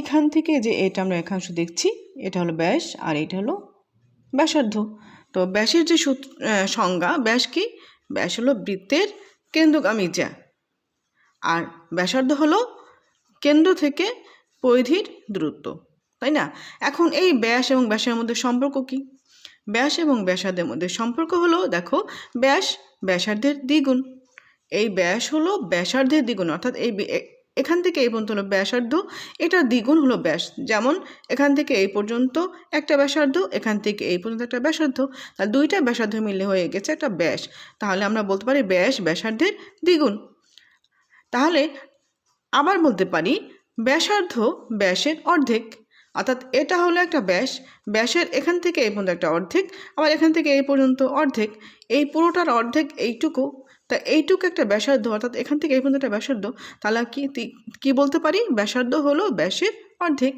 এইখান থেকে যে এটা আমরা একাংশ দেখছি, এটা হলো ব্যাস আর এটা হলো ব্যাসার্ধ। তো ব্যাসের যে সূত্র সংজ্ঞা, ব্যাস কি? ব্যাস হলো বৃত্তের কেন্দ্রগামী যা আর ব্যাসার্ধ হলো কেন্দ্র থেকে পরিধির দূরত্ব, তাই না? এখন এই ব্যাস এবং ব্যাসের মধ্যে সম্পর্ক কি? ব্যাস এবং ব্যাসার্ধের মধ্যে সম্পর্ক হলো, দেখো, ব্যাস ব্যাসার্ধের দ্বিগুণ। এই ব্যাস হলো ব্যাসার্ধের দ্বিগুণ, অর্থাৎ এই এখান থেকে এই পর্যন্ত হলো ব্যাসার্ধ, এটা দ্বিগুণ হলো ব্যাস। যেমন এখান থেকে এই পর্যন্ত একটা ব্যাসার্ধ, এখান থেকে এই পর্যন্ত একটা ব্যাসার্ধ। তাহলে দুইটা ব্যাসার্ধ মিলে হয়ে গেছে একটা ব্যাস। তাহলে আমরা বলতে পারি ব্যাস ব্যাসার্ধের দ্বিগুণ। তাহলে আবার বলতে পারি ব্যাসার্ধ ব্যাসের অর্ধেক। অর্থাৎ এটা হলো একটা ব্যাস। ব্যাসের এখান থেকে এই পর্যন্ত একটা অর্ধেক, আবার এখান থেকে এই পর্যন্ত অর্ধেক। এই পুরোটার অর্ধেক এইটুকু, তা এইটুকু একটা ব্যাসার্ধ, অর্থাৎ এখান থেকে এই পর্যন্ত একটা ব্যাসার্ধ, তাহলে কি কি বলতে পারি? ব্যাসার্ধ হলো ব্যাসের অর্ধেক।